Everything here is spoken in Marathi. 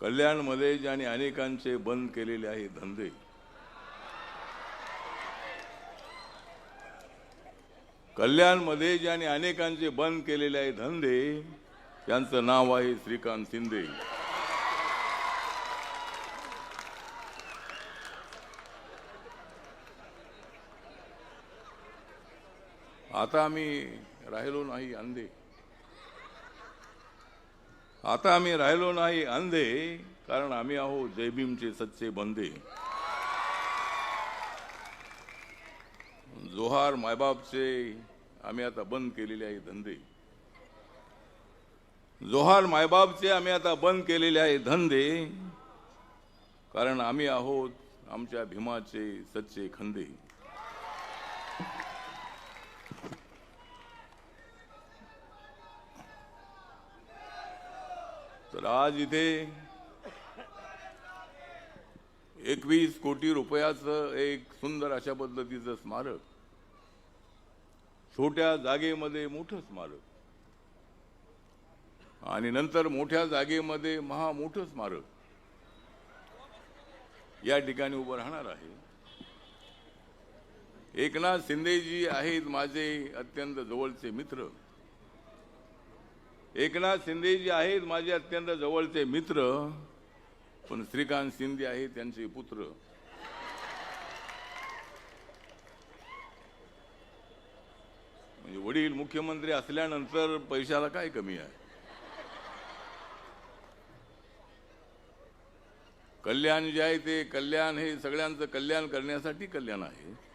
कल्याणमध्ये ज्याने अनेकांचे बंद केलेले आहे धंदे कल्याणमध्ये ज्याने अनेकांचे बंद केलेले आहे धंदे त्यांचं नाव आहे श्रीकांत शिंदे. आता आम्ही राहिलो नाही अंधे. आता आम्ही राहिलो नाही अंधे कारण आम्ही आहोत जयभीमचे सच्चे बंदे जोहार मायबापचे आम्ही आता बंद केलेले आहे धंदे. जोहार मायबापचे आम्ही आता बंद केलेले आहे धंदे कारण आम्ही आहोत आमच्या भीमाचे सच्चे खंदे. तर आज इथे एकवीस कोटी रुपयाचं एक सुंदर अशा पद्धतीचं स्मारक छोट्या जागेमध्ये मोठं स्मारक आणि नंतर मोठ्या जागेमध्ये महा मोठं स्मारक या ठिकाणी उभं राहणार आहे. एकनाथ शिंदेजी आहेत माझे अत्यंत जवळचे मित्र. एकनाथ शिंदे जे आहेत माझे अत्यंत जवळचे मित्र पण श्रीकांत शिंदे आहेत त्यांचे पुत्र. म्हणजे वडील मुख्यमंत्री असल्यानंतर पैशाला काय कमी आहे? कल्याण जे आहे ते कल्याण हे सगळ्यांचं कल्याण करण्यासाठी कल्याण आहे.